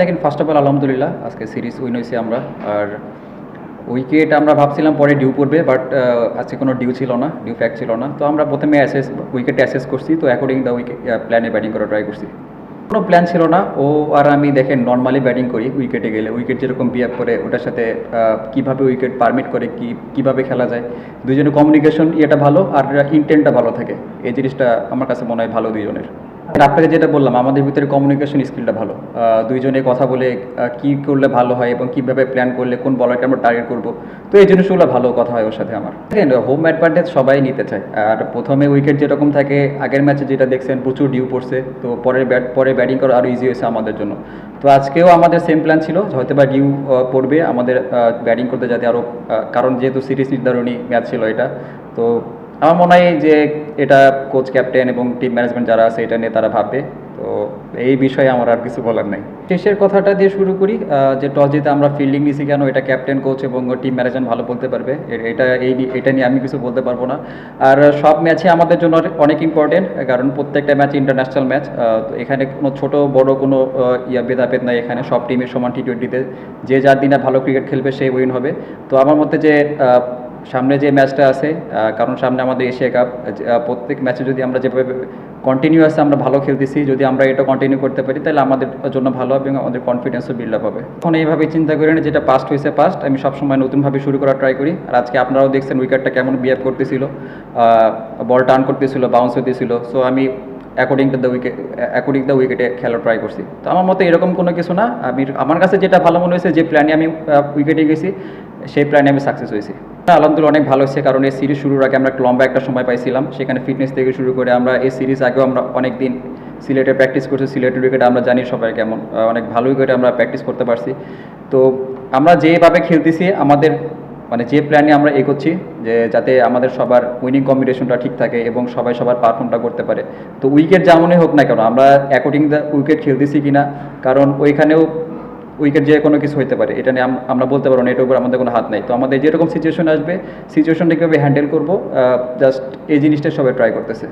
দেখেন first of all আলহামদুলিল্লাহ, আজকে সিরিজ উইন হয়েছে আমরা। আর উইকেট আমরা ভাবছিলাম পরে ডিউ পড়বে বাট আজকে কোনো ডিউ ছিল না ডিউ ফ্যাক্ট ছিল না। তো আমরা প্রথমে অ্যাসেস উইকেটে অ্যাসেস করছি, তো অ্যাকর্ডিং দ্য উইকেট প্ল্যানে ব্যাটিং করা ট্রাই করছি। কোনো প্ল্যান ছিল না, ও আর আমি দেখেন নর্মালি ব্যাটিং করি উইকেটে গেলে। উইকেট যেরকম বিহেভ করে, ওটার সাথে কীভাবে উইকেট পারমিট করে, কি, কীভাবে খেলা যায়। দুজনের কমিউনিকেশন ইয়েটা ভালো, আর ইন্টেন্টটা ভালো থাকে। এই জিনিসটা আমার কাছে মনে হয় ভালো দুইজনের। আর আপনাকে যেটা বললাম, আমাদের ভিতরে কমিউনিকেশন স্কিলটা ভালো। দুইজনে কথা বলে কি করলে ভালো হয় এবং কীভাবে প্ল্যান করলে, কোন বলারকে আমরা টার্গেট করব। তো এই জিনিসগুলো ভালো কথা হয় ওর সাথে আমার। হোম অ্যাডভান্টেজ সবাই নিতে চায়। আর প্রথমে উইকেট যেরকম থাকে, আগের ম্যাচে যেটা দেখছেন, প্রচুর ডিউ পড়ছে। তো পরে ব্যাট পরে ব্যাটিং করা আরও ইজি হয়েছে আমাদের জন্য। তো আজকেও আমাদের সেম প্ল্যান ছিল, হয়তো বা ডিউ পড়বে আমাদের ব্যাটিং করতে যাতে আরও কারণ যেহেতু সিরিজ নির্ধারণী ম্যাচ ছিল এটা, তো আমার মনে হয় যে এটা কোচ ক্যাপ্টেন এবং টিম ম্যানেজমেন্ট যারা আছে, এটা নিয়ে তারা ভাববে। তো এই বিষয়ে আমার আর কিছু বলার নাই। শেষের কথাটা দিয়ে শুরু করি যে টস জিতে আমরা ফিল্ডিং নিছি কেন, এটা ক্যাপ্টেন কোচ এবং টিম ম্যানেজমেন্ট ভালো বলতে পারবে। এটা, এই এটা নিয়ে আমি কিছু বলতে পারব না। আর সব ম্যাচে আমাদের জন্য অনেক ইম্পর্টেন্ট কারণ প্রত্যেকটা ম্যাচ ইন্টারন্যাশনাল ম্যাচ তো এখানে কোনো ছোট, বড় কোনো ইয়া ভেদাভেদ নাই এখানে। সব টিমের সমান টি টোয়েন্টিতে যে যার দিনে ভালো ক্রিকেট খেলবে সেই উইন হবে। তো আমার মতে যে সামনে যে ম্যাচটা আছে কারণ সামনে আমাদের এশিয়া কাপ প্রত্যেক ম্যাচে যদি আমরা যেভাবে কন্টিনিউয়াস আমরা ভালো খেলতেছি, যদি আমরা এটা কন্টিনিউ করতে পারি, তাহলে আমাদের জন্য ভালো হবে এবং আমাদের কনফিডেন্সও বিল্ড আপ হবে। এখন এইভাবে চিন্তা করি না যেটা পাস্ট হয়েছে পাস্ট আমি সবসময় নতুনভাবে শুরু করার ট্রাই করি। আর আজকে আপনারাও দেখছেন উইকেটটা কেমন বিহেভ করতেছিল বল টার্ন করতেছিল বাউন্স হতেছিল। সো আমি according to the wicket according the উইকেটে খেলা ট্রাই করছি। তো আমার মতে এরকম কোনো কিছু না। আমি, আমার কাছে যেটা ভালো মনে হয়েছে, যে প্ল্যানে আমি উইকেটে গেছি সেই প্ল্যানে আমি সাকসেস হয়েছি। আলহামদুলিল্লাহ অনেক ভালো হয়েছে কারণ এই সিরিজ শুরুর আগে আমরা লম্বা একটা সময় পাইছিলাম। সেখানে ফিটনেস থেকে শুরু করে আমরা এই সিরিজ আগেও আমরা অনেক দিন সিলেটে প্র্যাকটিস করছি। সিলেটের উইকেটে আমরা জানি সবাই কেমন অনেক ভালো উইকেটে আমরা প্র্যাকটিস করতে পারছি। তো আমরা যেভাবে খেলতেছি, আমাদের মানে যে প্ল্যানে আমরা এগোচ্ছি, যে যাতে আমাদের সবার উইনিং কম্বিনেশনটা ঠিক থাকে এবং সবাই সবার পারফর্মটা করতে পারে। তো উইকেট যেমনই হোক না কেন, আমরা অ্যাকর্ডিং দ্য উইকেট খেলতেছি কিনা, কারণ ওইখানেও উইকেট যে কোনো কিছু হইতে পারে, এটা নিয়ে আমরা বলতে পারব না, এটার উপর আমাদের কোনো হাত নাই। তো আমাদের যেরকম সিচুয়েশন আসবে সিচুয়েশনটা কীভাবে হ্যান্ডেল করব জাস্ট এই জিনিসটা সবাই ট্রাই করতেছে।